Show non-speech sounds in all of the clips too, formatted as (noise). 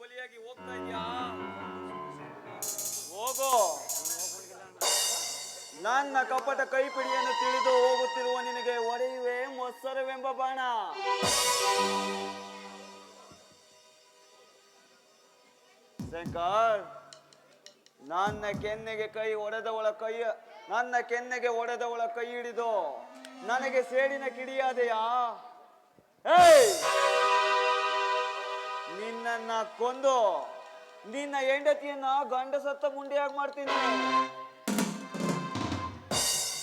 ಬಲಿಯಾಗಿ ಹೋಗ್ತಾ ಹೋಗೋ. ನನ್ನ ಕಪಟ ಕೈಪಿಡಿಯನ್ನು ತಿಳಿದು ಹೋಗುತ್ತಿರುವ ನಿನಗೆ ಒಡೆಯುವೆ ಮೊಸರವೆಂಬ ಬಾಣ. ಶಂಕರ್. ನನ್ನ ಕೆನ್ನೆಗೆ ಕೈ ಒಡೆದವಳ ಕೈ, ನನ್ನ ಕೆನ್ನೆಗೆ ಒಡೆದವಳ ಕೈ ಹಿಡಿದು ನನಗೆ ಸೇಡಿನ ಕಿಡಿಯಾದೆಯಾ? ಏಯ್! ನಿನ್ನನ್ನ ಕೊಂದು ನಿನ್ನ ಹೆಂಡತಿಯನ್ನ ಗಂಡ ಸತ್ತ ಮುಂಡಿಯಾಗಿ ಮಾಡ್ತೀನಿ.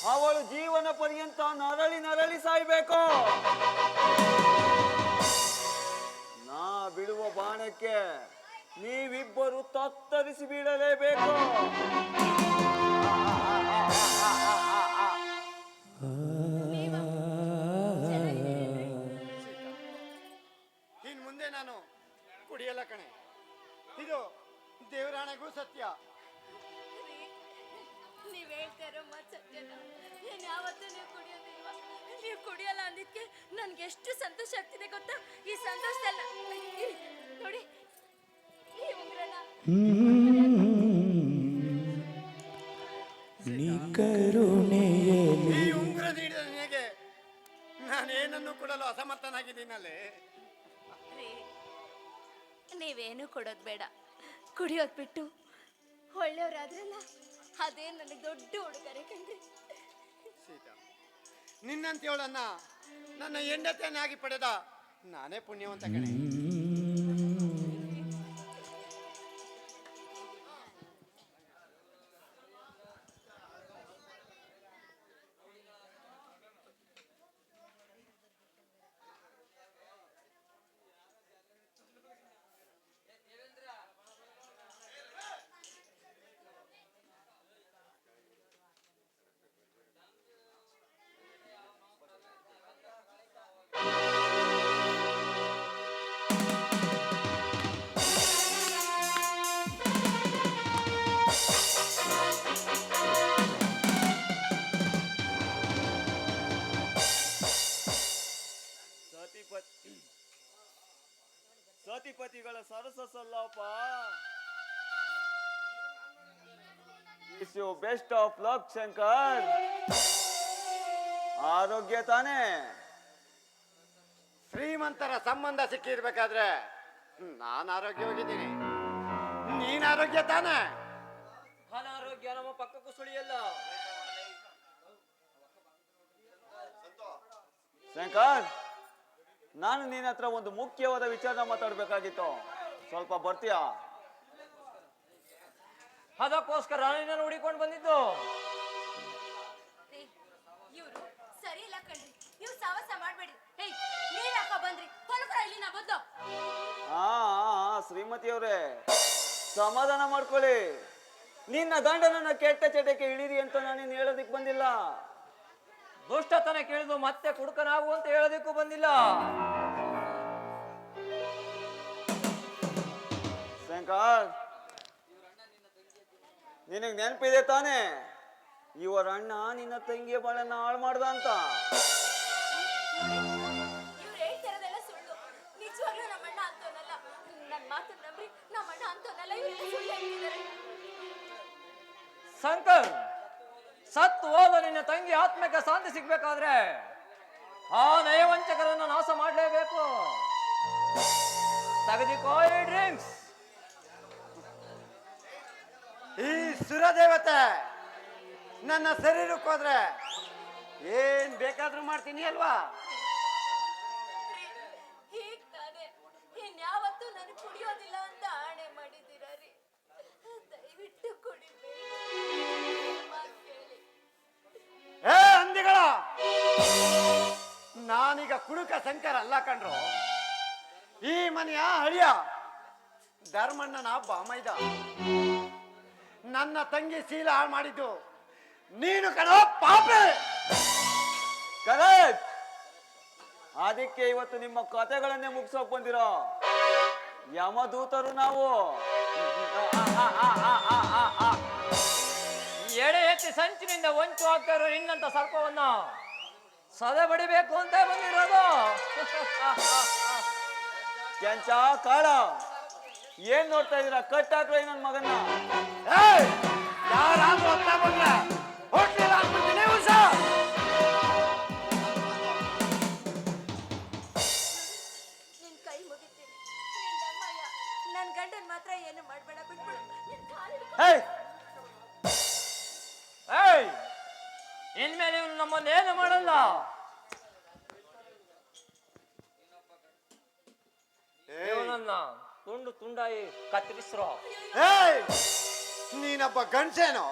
ಅವಳು ಜೀವನ ಪರ್ಯಂತ ನರಳಿ ನರಳಿ ಸಾಯ್ಬೇಕು. ನಾ ಬಿಡುವ ಬಾಣಕ್ಕೆ ನೀವಿಬ್ಬರು ತತ್ತರಿಸಿ ಬೀಳಲೇಬೇಕು. ಇನ್ ಮುಂದೆ ನಾನು ಕುಡಿಯಲ್ಲ ಕಣೆ. ಇದು ದೇವರಾಣೆಗೂ ಸತ್ಯ. ನೀವ್ ಹೇಳ್ತಾ ಇರೋ ಸತ್ಯ ಸತ್ಯನ? ನಾನು ಯಾವತ್ತೂ ನೀವು ಕುಡಿಯೋದಿಲ್ವಾ? ನೀವು ಕುಡಿಯಲ್ಲ ಅಂದಿದ್ಕೆ ನನ್ಗೆ ಎಷ್ಟು ಸಂತೋಷ ಆಗ್ತಿದೆ ಗೊತ್ತಾ? ಈ ಸಂತೋಷದಲ್ಲ ನೋಡಿ ಉಂಗ್ರನ ನೀ ಕರುಣೆಯಲಿ ಈ ಉಂಗುರ ನೀಡಿದ ನಿನಗೆ ನಾನೇನನ್ನು ಕೊಡಲು ಅಸಮರ್ಥನಾಗಿದ್ದೀನಲ್ಲೇ. ರೀ, ನೀವೇನು ಕೊಡೋದು ಬೇಡ. ಕುಡಿಯೋದು ಬಿಟ್ಟು ಒಳ್ಳೆಯವರಾದ್ರಲ್ಲ ಅದೇ ನನಗೆ ದೊಡ್ಡ ಉಡುಗೊರೆ ಕಂಡ್ರಿ ಸೀತಾ ನಿನ್ನಂತೆಯವಳನ್ನ ನನ್ನ ಹೆಂಡತಿಯನ್ನಾಗಿ ಪಡೆದ ನಾನೇ ಪುಣ್ಯವಂತ ಕಣೆ. Is you best of luck Shankar. ಆರೋಗ್ಯ ತಾನೇ. ಶ್ರೀಮಂತರ ಸಂಬಂಧ ಸಿಕ್ಕಿರ್ಬೇಕಾದ್ರೆ ನಾನು ಆರೋಗ್ಯವಾಗಿದ್ದೀನಿ ನೀನ್ ಆರೋಗ್ಯ ತಾನೇ. ಅನಾರೋಗ್ಯ ನಮ್ಮ ಪಕ್ಕಕ್ಕೂ ಸುಳಿಯಲ್ಲ. ಶಂಕರ್ ನಾನು ನಿನ್ನ ಹತ್ರ ಒಂದು ಮುಖ್ಯವಾದ ವಿಚಾರ ಮಾತಾಡ್ಬೇಕಾಗಿತ್ತು. ಸ್ವಲ್ಪ ಬರ್ತೀಯಾ? ಅದಕ್ಕೋಸ್ಕರ ನಿನ್ನನ್ನು ಹುಡಿಕೊಂಡು ಬಂದಿದ್ದು. ಇವ್ರು ಸರಿ ಇಲ್ಲ ಕಣ್ರಿ. ನೀವು ಸವಸ ಮಾಡ್ಬೇಡಿ ಹೇ ನೀವ್ ಯಾಕ ಬಂದ್ರಿ? ಹೊಲಕ್ರ ಇಲ್ಲಿ ನಾ ಬದ್ದು ಆ ಶ್ರೀಮತಿಯವರೇ ಸಮಾಧಾನ ಮಾಡ್ಕೊಳ್ಳಿ. ನಿನ್ನ ಗಂಡನನ್ನ ಕೆಟ್ಟ ಚಟಕ್ಕೆ ಇಳಿರಿ ಅಂತ ನಾನೇನು ಹೇಳೋದಿಕ್ ಬಂದಿಲ್ಲ. ದುಷ್ಟತನ ಕೇಳಿದು ಮತ್ತೆ ಕುಡುಕನಾಗು ಅಂತ ಹೇಳೋದಿಕ್ಕೂ ಬಂದಿಲ್ಲ. ಶಂಕರ್ ನಿನಗ್ ನೆನಪಿದೆ ತಾನೇ? ಇವರ ಅಣ್ಣ ನಿನ್ನ ತಂಗಿಯ ಬಾಳನ್ನ ಹಾಳು ಮಾಡ್ದ ಅಂತ. ಇವ್ರು ಹೇಳ್ತಿರೋದೆಲ್ಲ ಸುಳ್ಳು. ನಿಜವಾಗ್ಲೂ ನಮ್ಮ ಅಣ್ಣ ನನ್ನ ಮಾತು ನಂಬ್ರಿ ನಮ್ಮ ಅಣ್ಣ ಅಂತವನಲ್ಲ ಇವರೆಲ್ಲ ಹೇಳ್ತಿದ್ದಾರೆ. ಶಂಕರ್ ಸತ್ತು ಹೋದ ನಿನ್ನ ತಂಗಿ ಆತ್ಮಕ ಶಾಂತಿ ಸಿಗ್ಬೇಕಾದ್ರೆ ಆ ನಯವಂಚಕರನ್ನು ನಾಶ ಮಾಡಲೇಬೇಕು. ತೆಗೆದುಕೋ ಡ್ರಿಂಕ್ಸ್. ಈ ಸುರದೇವತೆ ನನ್ನ ಶರೀರಕ್ಕೆ ಹೋದ್ರೆ ಏನ್ ಬೇಕಾದ್ರೂ ಮಾಡ್ತೀನಿ ಅಲ್ವಾ? ಇನ್ಯಾವತ್ತೂ ನಾನು ಕುಡಿಯೋದಿಲ್ಲ ಅಂತ ಆಣೆ ಮಾಡಿದ್ದೀರಾ ರೀ? ದಯವಿಟ್ಟು ಕುಡಿಬೇಡಿ ಏ ಹಂದಿಗಳ! ನಾನೀಗ ಕುಡುಕ ಶಂಕರ ಅಲ್ಲ ಕಂಡ್ರು ಈ ಮನೆಯ ಹಳಿಯ ಧರ್ಮಣ್ಣನ ಬಾಮೈದ ನನ್ನ ತಂಗಿ ಶೀಲ ಹಾಳು ಮಾಡಿದ್ದು. ನೀನು ಕಣೋ ಪಾಪೆ. ಕರೆಕ್ಟ್. ಅದಕ್ಕೆ ಇವತ್ತು ನಿಮ್ಮ ಕತೆಗಳನ್ನೇ ಮುಗಿಸೋಕ್ ಬಂದಿರೋ ಯಮದೂತರು ನಾವು. ಎಡೆ ಎತ್ತಿ ಸಂಚಿನಿಂದ ಒಂಚು ಹಾಕ್ತಾರೋ ಇನ್ನಂತ ಸರ್ಪವನ್ನ ಸದೆ ಬಡಿಬೇಕು ಅಂತ ಬಂದಿರೋದು. ಕೆಂಚ ಕಾಳ. ಏನ್ ನೋಡ್ತಾ ಇದೀರಾ ಕಟ್ ಹಾಕ್ಲ ನನ್ ಮಗನ್ನ? ಯಾರಾದ್ರೂ ಬಂದ್ರ ಹೋಟ್ಲಿಲ್ಲ ನಿನ್ ಕೈ ಮುಗಿತೀನಿ. ನಿನ್ ದಮ್ಮಯ್ಯ ನನ್ ಗಂಡನ್ ಮಾತ್ರ ಏನು ಮಾಡ್ಬೇಡ ಬಿಟ್ಬಿಡು. ನಿನ್ ಏಯ್! ಇನ್ಮೇಲೆ ಇವನು ನಮ್ಮನ್ನೇನು ಮಾಡಲ್ಲ? ಇವನನ್ನ ತುಂಡು ತುಂಡಾಯಿ ಕತ್ತರಿಸ್ರೋ. ಏಯ್ ನೀನೊಬ್ಬ ಗಂಡಸೇನೋ?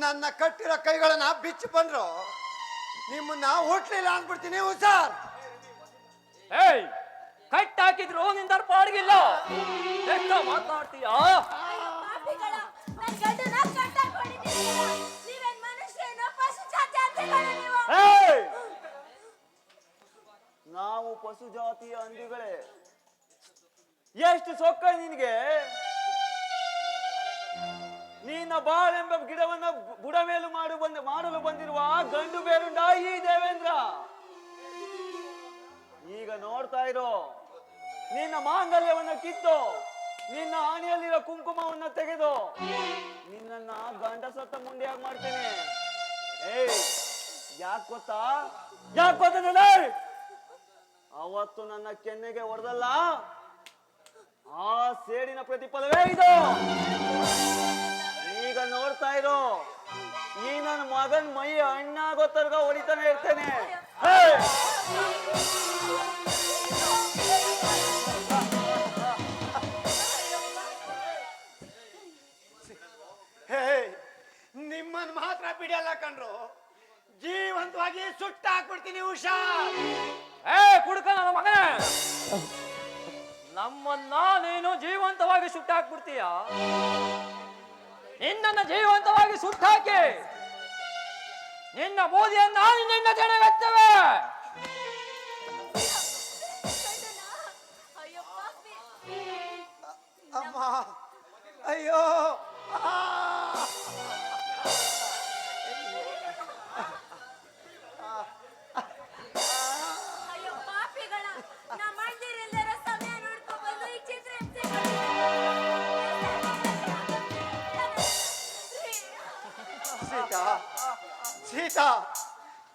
ನನ್ನ ಕಟ್ಟಿರೋ ಕೈಗಳನ್ನ ಬಿಚ್ಚಿ ಬಂದ್ರು. ನಿಮ್ಮನ್ನ ಹುಟ್ಲಿಲ್ಲ ಅಂದ್ಬಿಡ್ತೀನಿ ಹುಷಾರ್. ಏಯ್ ಕಟ್ ಹಾಕಿದ್ರು ನಿಂದ ಪಾಡ್ಗಿಲ್ಲ ಮಾತಾಡ್ತೀಯ? ಎಷ್ಟು ಮಾತಾಡ್ತೀಯಾ ನೀವು ಪಶು ಜಾತಿಯ ಹಂದಿಗಳೇ. ಎಷ್ಟು ಸೊಕ್ಕ ನಿನಗೆ? ನಿನ್ನ ಬಾಳೆಂಬ ಗಿಡವನ್ನ ಬುಡ ಬುಡಮೇಲು ಮಾಡು ಬಂದ, ಮಾಡಲು ಬಂದಿರುವ ಗಂಡು ಬೇರುಂಡ ಈ ದೇವೇಂದ್ರ. ಈಗ ನೋಡ್ತಾ ಇರೋ, ನಿನ್ನ ಮಾಂಗಲ್ಯವನ್ನ ಕಿತ್ತು, ನಿನ್ನ ಆಣಿಯಲ್ಲಿರೋ ಕುಂಕುಮವನ್ನ ತೆಗೆದು ನಿನ್ನ ಗಂಡ ಸತ್ತ ಮುಂಡಿಯಾಗಿ ಮಾಡ್ತೇನೆ? ಏಯ್, ಯಾಕೆ ಗೊತ್ತಾ? ಯಾಕೆ ಗೊತ್ತ? ಅವತ್ತು ನನ್ನ ಕೆನ್ನೆಗೆ ಹೊಡೆದಲ್ಲ? ಆ ಸೇಡಿನ ಪ್ರತಿಫಲವೇ ಇದು. ಈಗ ನೋಡ್ತಾ ಇರೋ ಈ ನನ್ನ ಮಗನ್ ಮೈ ಹಣ್ಣಾಗೋ ತರ್ಗ ಹೊಡಿತಾನೆ ಇರ್ತೇನೆ. ನಿಮ್ಮನ್ ಮಾತ್ರ ಬಿಡಲ್ಲ ಕಣ್ರು. ಜೀವಂತವಾಗಿ ಸುಟ್ಟ ಹಾಕ್ಬಿಡ್ತೀನಿ ಉಷಾ. ಏ ಕುಡ್ಕ ನನ್ನ ಮಗನೇ. ನಮ್ಮನ್ನ ನೀನು ಜೀವಂತವಾಗಿ ಸುಟ್ಟಾಕ್ಬಿಡ್ತೀಯ ನಿನ್ನನ್ನು ಜೀವಂತವಾಗಿ ಸುಟ್ಟಾಕಿ ನಿನ್ನ ಬೂದಿಯನ್ನ ನಿನ್ನ ಜನ ಗಂಡನ? ಅಯ್ಯೋ ಪಾಪಿ ಅಮ್ಮ ಅಯ್ಯೋ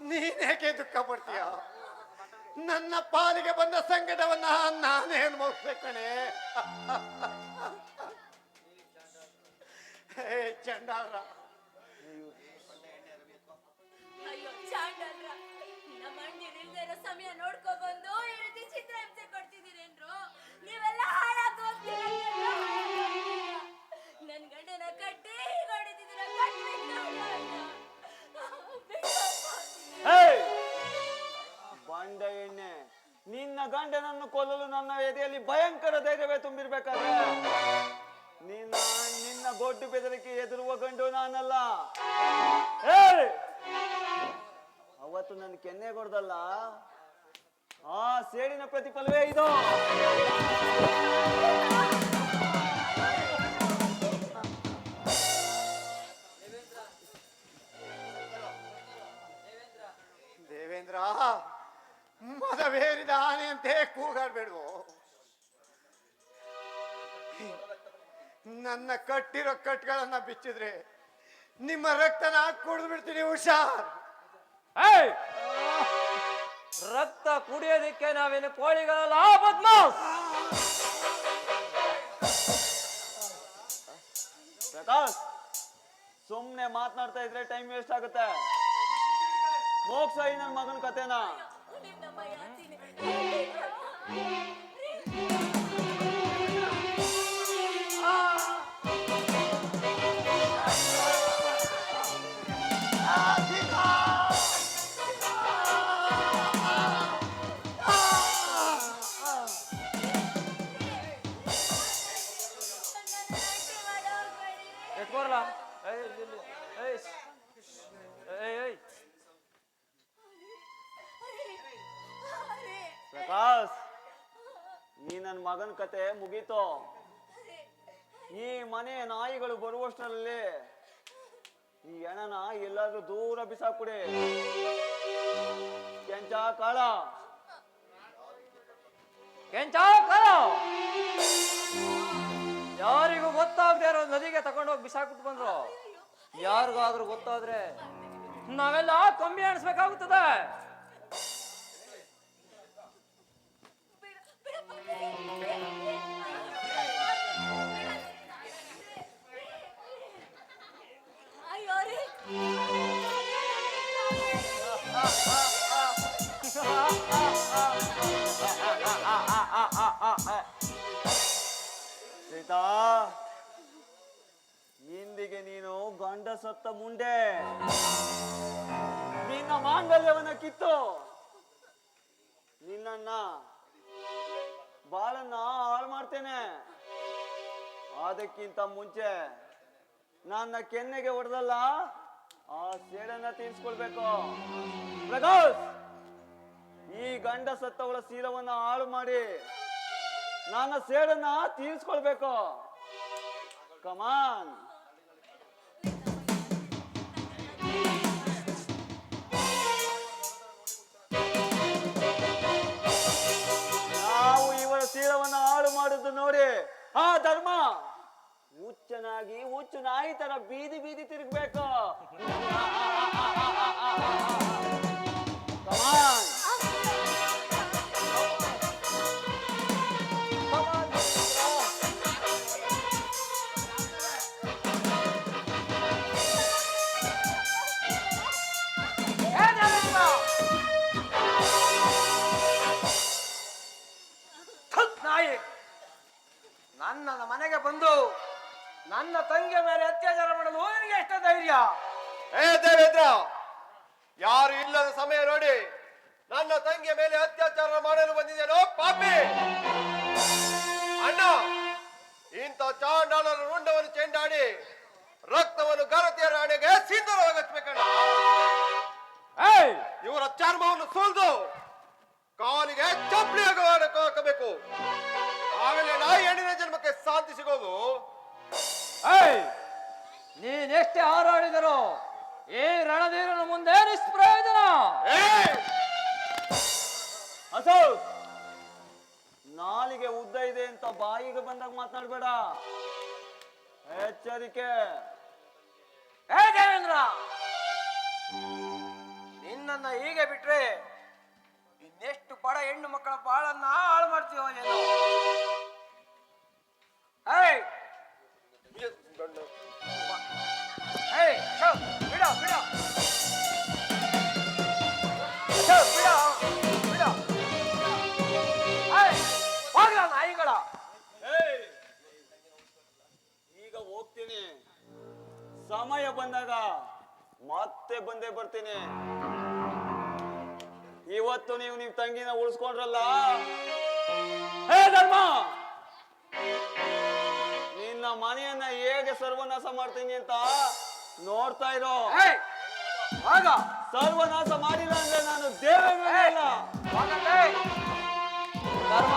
ನೀನೇಕೆ ದುಃಖ ಪಡ್ತೀಯ ನನ್ನ ಪಾಲಿಗೆ ಬಂದ ಸಂಕಟವನ್ನ ನಾನೇ ಅನುಭವಿಸ್ಬೇಕಣೆ ಚಂಡಾರ. ಅಯ್ಯೋ ಸಮಯ ನೋಡ್ಕೊಂಡು ಬಂದು. ಕೊಲ್ಲಲು ನನ್ನ ಎದೆಯಲ್ಲಿ ಭಯಂಕರ ಧೈರ್ಯವೇ ತುಂಬಿರ್ಬೇಕಾದ್ರೆ? ನಿನ್ನ ನಿನ್ನ ಗೊಡ್ಡು ಬೆದರಿಕೆ ಎದುರುವ ಗಂಡು ನಾನಲ್ಲ! ಅವತ್ತು ನನ್ನ ಕೆನ್ನೆ ಕೊಡ್ದಲ್ಲ ಆ ಸೇಡಿನ ಪ್ರತಿಫಲವೇ ಇದು. ಮದವೇರಿದ ಅಂತ ಕೂಗಾಡ್ಬೇಡ್ವು. ನನ್ನ ಕಟ್ಟಿರೋ ಕಟ್ಗಳನ್ನ ಬಿಚ್ಚಿದ್ರೆ ನಿಮ್ಮ ರಕ್ತನ ಕುಡಿದು ಬಿಡ್ತೀನಿ ಹುಷಾರ್. ಏಯ್! ರಕ್ತ ಕುಡಿಯೋದಿಕ್ಕೆ ನಾವೇನು ಕೋಳಿಗಳಲ್ಲ, ಬದ್ಮಾಸ್? ಪ್ರಕಾಶ್, ಸುಮ್ನೆ ಮಾತನಾಡ್ತಾ ಇದ್ರೆ ಟೈಮ್ ವೇಸ್ಟ್ ಆಗುತ್ತೆ. ಮೋಕ್ಷ ನನ್ನ ಮಗನ ಕತೆನಾ Bayağı seni. (laughs) ಪ್ರಕಾಶ್ ಈ ನನ್ನ ಮಗನ ಕತೆ ಮುಗೀತು. ಈ ಮನೆ ನಾಯಿಗಳು ಬರುವಷ್ಟರಲ್ಲಿ ಈ ಹೆಣನ ಎಲ್ಲಾದ್ರೂ ದೂರ ಬಿಸಾಕ್ಬಿಡಿ. ಕೆಂಚ ಕಾಳ. ಕೆಂಚ ಕಾಲ ಯಾರಿಗೂ ಗೊತ್ತಾಗದೆ ಇರೋ ನದಿಗೆ ತಗೊಂಡೋಗಿ ಬಿಸಾಕ್ಬಿಟ್ಟು ಬಂದ್ರು. ಯಾರಿಗಾದ್ರೂ ಗೊತ್ತಾದ್ರೆ ನಾವೆಲ್ಲ ಕಮ್ಮಿ ಅಣಿಸ್ಬೇಕಾಗುತ್ತದೆ ಸತ್ತ ಮುಂಡೆ ನಿನ್ನ ಮಾಂಗಲ್ಯವನ್ನ ಕಿತ್ತು. ನಿನ್ನ ಬಾಳನ್ನ ಹಾಳು ಮಾಡ್ತೇನೆ. ಅದಕ್ಕಿಂತ ಮುಂಚೆ ನನ್ನ ಕೆನ್ನೆಗೆ ಹೊಡೆದಲ್ಲ, ಆ ಸೇಡನ್ನ ತೀರಿಸ್ಕೊಳ್ಬೇಕು. ಪ್ರಕಾಶ್ ಈ ಗಂಡ ಸತ್ತವಳ ಸೀರವನ್ನ ಹಾಳು ಮಾಡಿ ನನ್ನ ಸೇಡನ್ನ ತೀರಿಸ್ಕೊಳ್ಬೇಕು. ಕಮಾನ್ ನೋಡಿ. ಆ ಧರ್ಮ. ಹುಚ್ಚನಾಗಿ ಹುಚ್ಚು ನಾಯಿ ತರ ಬೀದಿ ಬೀದಿ ತಿರುಗ್ಬೇಕು. (laughs) ನನ್ನ ಮನೆಗೆ ಬಂದು ನನ್ನ ತಂಗಿಯ ಮೇಲೆ ಅತ್ಯಾಚಾರ ಮಾಡಲು ನಿನಗೆ ಎಷ್ಟು ಧೈರ್ಯ? ಏ ದೇವೇಂದ್ರ ಯಾರು ಇಲ್ಲದ ಸಮಯ ನೋಡಿ ನನ್ನ ತಂಗಿಯ ಮೇಲೆ ಅತ್ಯಾಚಾರ ಮಾಡಲು ಬಂದಿದ್ದೇನೋ ಪಾಪಿ! ಅಣ್ಣ ಇಂಥ ಚಾಂಡಾಳರ ರುಂಡವನ್ನು ಚೆಂಡಾಡಿ ರಕ್ತವನ್ನು ಗರತಿಯ ರಾಣಿಗೆ ಸಿಂಧರವಾಗಿಸ್ಬೇಕಣ್ಣ ಇವರ ಚರ್ಮವನ್ನು ಸುಲ್ದು ಕಾಲಿಗೆ ಚಪ್ಪಲಿ ಹಾಕಬೇಕು. ಆಗಲೇ ನಾ ಹೆಣ್ಣಿನ ಶಾಂತಿ ಸಿಗೋದು? ಏಯ್! ನೀನೆಷ್ಟೇ ಹಾರಾಡಿದರು ಈ ರಣಧೀರನ ಮುಂದೆ ನಿಷ್ಪ್ರಯೋಜನ ಏ ಅಶೋಕ್ ನಾಲಿಗೆ ಉದ್ದ ಇದೆ ಅಂತ ಬಾಯಿಗೆ ಬಂದಾಗ ಮಾತನಾಡ್ಬೇಡ ಎಚ್ಚರಿಕೆ. ಏ ದೇವೇಂದ್ರ! ನಿನ್ನನ್ನ ಹೀಗೆ ಬಿಟ್ರೆ ಇನ್ನೆಷ್ಟು ಪಡ ಹೆಣ್ಣು ಮಕ್ಕಳ ಬಾಳನ್ನ ಹಾಳು ಮಾಡ್ತೀವ ಏನೋ? ನಾಯಿಗಳ! ಈಗ ಹೋಗ್ತೀನಿ. ಸಮಯ ಬಂದಾಗ ಮತ್ತೆ ಬಂದೇ ಬರ್ತೀನಿ. ಇವತ್ತು ನೀವು ನಿಮ್ ತಂಗಿನ ಉಳಿಸ್ಕೊಂಡ್ರಲ್ಲ? ಹೇ ಧರ್ಮ ಮನೆಯನ್ನ ಹೇಗೆ ಸರ್ವನಾಶ ಮಾಡ್ತೀನಿ ಅಂತ ನೋಡ್ತಾ ಇರೋ. ಆಗ. ಸರ್ವನಾಶ ಮಾಡಿಲ್ಲ ಅಂದ್ರೆ ನಾನು ದೇವೇ ಅಲ್ಲ ಹೋಗಲೇ ಧರ್ಮ.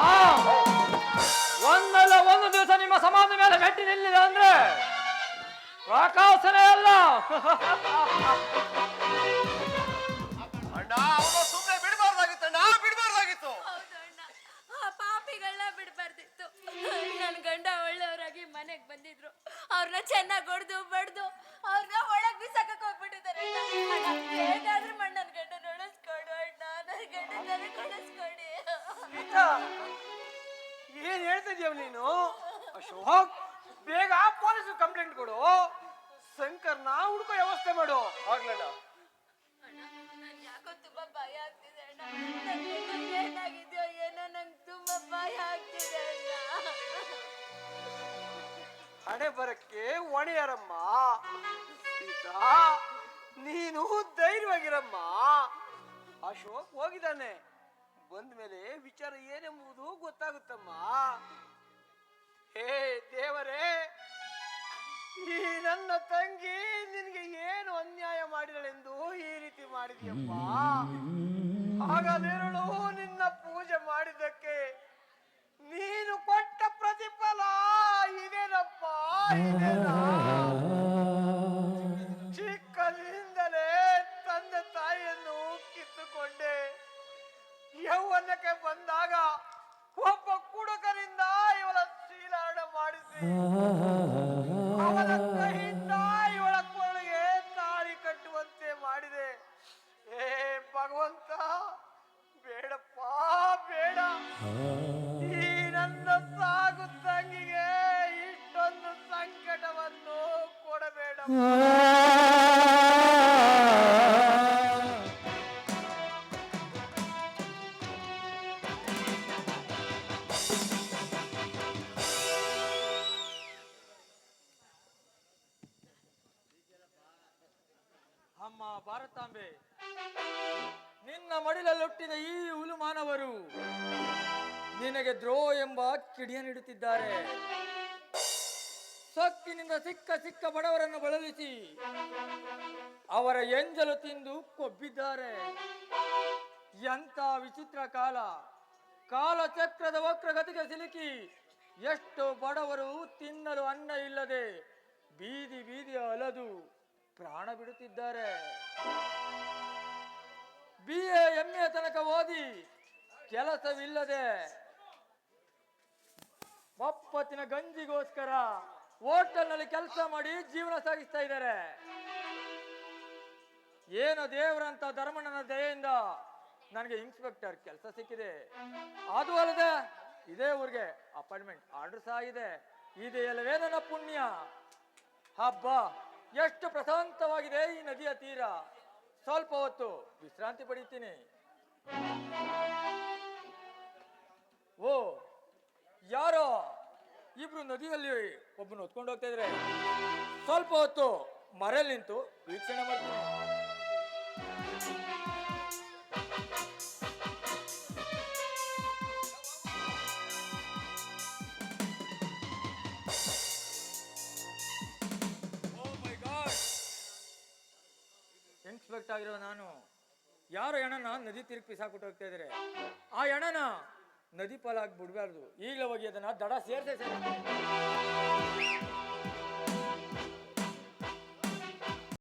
ಒಂದಲ್ಲ ಒಂದು ದಿವಸ ನಿಮ್ಮ ಸಮಾಜ ಮೇಲೆ ಮೆಟ್ಟಿ ನಿಲ್ಲಿದೆ ಅಂದ್ರೆ ಪ್ರಕಾಶನೇ ಅಲ್ಲ. ಅಣ್ಣ ಅವನು ಸುಮ್ಮನೆ ಬಿಡಬಾರ್ದಾಗಿತ್ತು ಅಣ್ಣ ಬಿಡಬಾರ್ದಾಗಿತ್ತು. ಹೌದು ಅಣ್ಣ. ಆ ಪಾಪಿಗಳನ್ನ ಬಿಡ್ಬಾರ್ದಿತ್ತು. ನನ್ನ ಗಂಡ ಒಳ್ಳೆಯವರಾಗಿ ಮನೆಗ್ ಬಂದಿದ್ರು. ಅವ್ರನ್ನ ಚೆನ್ನಾಗಿ ಹೊಡೆದು ಬಡ್ದು ಅವ್ರನ್ನ ಒಳಗ್ ಬಿಸಾಕ ಹೋಗ್ಬಿಟ್ಟಿದ್ದಾರೆ. ಅಣ್ಣ. ಅಣ್ಣ, ಹೇಗಾದ್ರೂ ಮಾಡಿ ನನ್ ಗಂಡ ಉಳಿಸ್ಕೊಡು ಅಣ್ಣ ನನ್ನ ಉಳಿಸ್ಕೊಡಿ. ಏನ್ ಹೇಳ್ತಿದ್ಯವ್ ನೀನು? ಅಶೋಕ್ ಬೇಗ ಪೊಲೀಸ್ ಕಂಪ್ಲೇಂಟ್ ಕೊಡು. ಶಂಕರ್ನ ಹುಡ್ಕೋ ವ್ಯವಸ್ಥೆ ಮಾಡು. ಆಗ್ಲಣ್ಣ ನನ್ ಯಾಕೋ ತುಂಬಾ ಭಯ ಆಗ್ತಿದೆ ಅಣ್ಣ. ನನ್ ಏನಾಗಿದ್ಯೋ ಏನೋ ನಂಗೆ ತುಂಬಾ ಭಯ ಆಗ್ತಿದೆ ಅಣ್ಣ. ಹಣೆ ಬರಕ್ಕೆ ಒಣೆಯರಮ್ಮ. ಸೀತಾ, ನೀನು ಧೈರ್ಯವಾಗಿರಮ್ಮ. ಅಶೋಕ್ ಹೋಗಿದ್ದಾನೆ. ಬಂದ ಮೇಲೆ ವಿಚಾರ ಏನೆಂಬುದು ಗೊತ್ತಾಗುತ್ತಮ್ಮ. ಹೇ ದೇವರೇ, ಈ ನನ್ನ ತಂಗಿ ನಿನಗೆ ಏನು ಅನ್ಯಾಯ ಮಾಡಿದಳೆಂದು ಈ ರೀತಿ ಮಾಡಿದೆಯಪ್ಪ? ಆಗ ನೆರಳು ನಿನ್ನ ಪೂಜೆ ಮಾಡಿದ್ದಕ್ಕೆ ನೀನು ಚಿಕ್ಕಂದಲೇ ತಂದೆ ತಾಯಿಯನ್ನು ಕಿತ್ತುಕೊಂಡೆ. ಯೌವನಕ್ಕೆ ಬಂದಾಗ ಒಬ್ಬ ಕುಡುಕರಿಂದ ಇವಳ ಶೀಲಾರಣ ಮಾಡಿಸಿ. ಅವನ ಕೈಯಿಂದ ಇವಳ ಕೊರಳಿಗೆ ತಾಳಿ ಕಟ್ಟುವಂತೆ ಮಾಡಿದೆ. ಏ ಭಗವಂತ ಬೇಡಪ್ಪ ಬೇಡ. ಅಮ್ಮ ಭಾರತಾಂಬೆ ನಿನ್ನ ಮಡಿಲಲ್ಲೊಟ್ಟಿದ ಈ ಹುಲು ಮಾನವರು ನಿನಗೆ ದ್ರೋ ಎಂಬ ಕಿಡಿಯ ನೀಡುತ್ತಿದ್ದಾರೆ. ಸೊಕ್ಕಿನಿಂದ ಸಿಕ್ಕ ಸಿಕ್ಕ ಬಡವರನ್ನು ಬಳಲಿಸಿ ಅವರ ಎಂಜಲು ತಿಂದು ಕೊಬ್ಬಿದ್ದಾರೆ. ಎಂಥ ವಿಚಿತ್ರ ಕಾಲ. ಕಾಲಚಕ್ರದ ವಕ್ರಗತಿಗೆ ಸಿಲುಕಿ ಎಷ್ಟು ಬಡವರು ತಿನ್ನಲು ಅನ್ನ ಇಲ್ಲದೆ ಬೀದಿ ಬೀದಿ ಅಲದು ಪ್ರಾಣ ಬಿಡುತ್ತಿದ್ದಾರೆ. ಬಿ ಎ ಎಂ ಎ ತನಕ ಓದಿ ಕೆಲಸವಿಲ್ಲದೆ ಒಪ್ಪತ್ತಿನ ಗಂಜಿಗೋಸ್ಕರ ಹೋಟೆಲ್ನಲ್ಲಿ ಕೆಲಸ ಮಾಡಿ ಜೀವನ ಸಾಗಿಸ್ತಾ ಇದ್ದಾರೆ. ಏನು ದೇವರಂತ ಧರ್ಮಣ್ಣನ ದಯೆಯಿಂದ ನನಗೆ ಇನ್ಸ್ಪೆಕ್ಟರ್ ಕೆಲಸ ಸಿಕ್ಕಿದೆ. ಅದು ಅಲ್ಲದೆ ಇದೇ ಊರಿಗೆ ಅಪಾಯಿಂಟ್ಮೆಂಟ್ ಆರ್ಡರ್ ಸಹ ಇದೆ ಇದೆಯಲ್ಲವೇ ನನ್ನ ಪುಣ್ಯ. ಹಬ್ಬ ಎಷ್ಟು ಪ್ರಶಾಂತವಾಗಿದೆ ಈ ನದಿಯ ತೀರ. ಸ್ವಲ್ಪ ಹೊತ್ತು ವಿಶ್ರಾಂತಿ ಪಡೀತೀನಿ ಓ, ಯಾರೋ ಇಬ್ರು ನದಿಯಲ್ಲಿ ಒಬ್ಬನ ಹೊತ್ಕೊಂಡು ಹೋಗ್ತಾ ಇದ್ರೆ ಸ್ವಲ್ಪ ಹೊತ್ತು ಮರಲ್ ನಿಂತು ವೀಕ್ಷಣೆ ಮಾಡ್ತೀನಿ. ಇನ್ಸ್ಪೆಕ್ಟ್ ಆಗಿರೋ ನಾನು. ಯಾರು ಹೆಣನ ನದಿ ತಿರುಗಿ ಬಿಸಾಕ್ಬಿಟ್ಟು ಹೋಗ್ತಾ ಇದ್ದಾರೆ ಆ ಹೆಣನ ನದಿ ಪಾಲಾಗಿ ಬಿಡಬಾರ್ದು. ಈಗಲೇ ಹೋಗಿ ಅದನ್ನ ದಡ ಸೇರ್ಸೆ ಸೇರಿಸ್ತೀನಿ